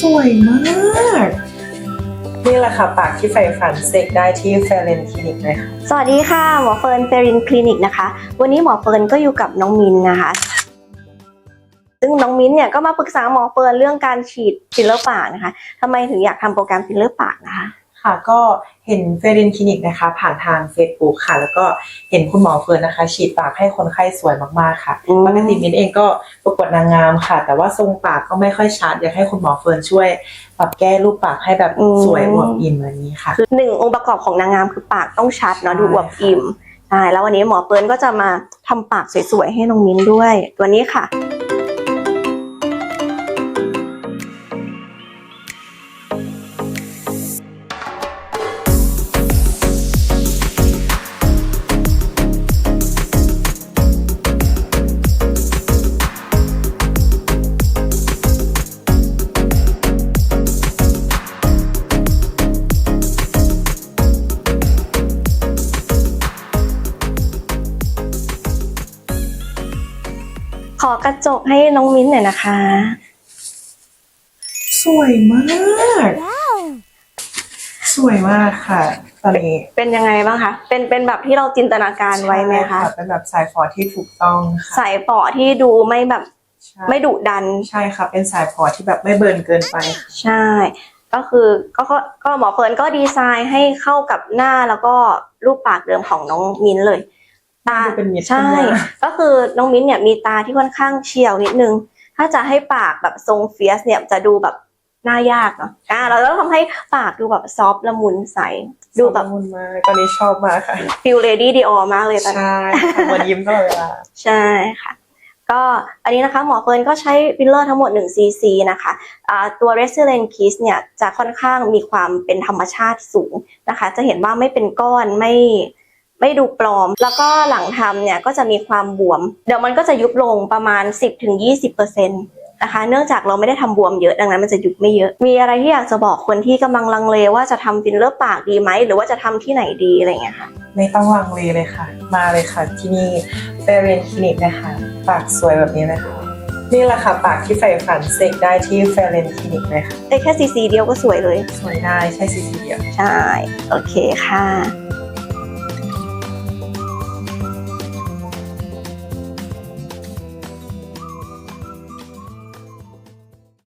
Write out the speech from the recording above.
สวยมาก นี่แหละค่ะปากที่ใฝ่ฝันเสกได้ที่เฟรนคลินิกเลยค่ะ สวัสดีค่ะ หมอเฟิร์นเฟรินคลินิกนะคะ วันนี้หมอเฟิร์นก็อยู่กับน้องมินนะคะ ซึ่งน้องมิ้นเนี่ยก็มาปรึกษาหมอเฟิร์นเรื่องการฉีดฟิลเลอร์ปากนะคะทำไมถึงอยากทำโปรแกรมฟิลเลอร์ปากนะคะ ค่ะก็เห็นเฟรนคลินิกนะคะ ผ่านทาง Facebook ค่ะ แล้วก็เห็นคุณหมอเฟิร์นนะคะ ฉีดปากให้คนไข้สวยมากๆค่ะอืม ปกติมินเองก็ประกวดนางงามค่ะ แต่ว่าทรงปากก็ไม่ค่อยชัดอยากให้คุณหมอเฟิร์นช่วยปรับแก้รูปปากให้แบบสวยอวบอิ่มแบบนี้ค่ะ คือหนึ่งองค์ประกอบของนางงามคือปากต้องชัดเนาะใช่ ดูอวบอิ่มใช่แล้ววันนี้หมอเฟิร์นก็จะมาทำปากสวยๆให้น้องมิ้นด้วย ตัวนี้ค่ะ อกระจกให้น้องมิ้นหน่อยนะคะ สวยมาก สวยมากค่ะ ตอนนี้เป็นยังไงบ้างคะ เป็นเป็นแบบที่เราจินตนาการไว้ไหมคะใช่เป็นแบบสายฟอที่ถูกต้องค่ะใส่ปอที่ดูไม่แบบใช่ไม่ดุดัน ใช่ค่ะ เป็นสายฟอที่แบบไม่เบิร์นเกินไปค่ะใช่ ก็คือก็ก็ก็หมอเฟิร์นก็ดีไซน์ให้เข้ากับหน้าแล้วก็รูปปากเดิมของน้องมิ้นเลย ตาดูเป็นมิตรใช่ขึ้นมาก็คือน้องมิ้นเนี่ยมีตาที่ค่อนข้างเฉียวนิดนึง ถ้าจะให้ปากแบบทรงเฟียสเนี่ยจะดูแบบหน้ายากเนาะอ่าเราต้องทำให้ปากดูแบบซอฟต์ละมุนใส ดูแบบสมบูรณ์มากตอนนี้ชอบมากค่ะฟิลเลดี้ดีออมากเลยตอนนี้ใช่ค่ะเหมือนยิ้มตลอดเวลาใช่ค่ะก็อันนี้นะคะหมอเฟิร์นก็ใช้ฟิลเลอร์ทั้งหมด 1 cc นะคะอ่าตัว Resilient Kiss เนี่ยจะค่อนข้างมีความเป็นธรรมชาติสูงนะคะ จะเห็นว่าไม่เป็นก้อนไม่ ไม่ดูปลอม แล้วก็หลังทำเนี่ยก็จะมีความบวม เดี๋ยวมันก็จะยุบลงประมาณ 10-20%นะคะเนื่องจากเราไม่ได้ทำบวมเยอะดังนั้นมันจะยุบไม่เยอะ มีอะไรที่อยากจะบอกคนที่กำลังลังเลว่าจะทำฟิลเลอร์ปากดีไหม หรือว่าจะทำที่ไหนดีอะไรอย่างเงี้ยค่ะ ไม่ต้องลังเลเลยค่ะ มาเลยค่ะที่นี่เฟรนคลินิกนะคะ ปากสวยแบบนี้นะคะนี่แหละค่ะ ปากที่ใฝ่ฝันเสกได้ที่เฟรนคลินิกเลยค่ะได้แค่ซีซีเดียวก็สวยเลย สวยได้ใช่ซีซีเดียว ใช่ โอเคค่ะ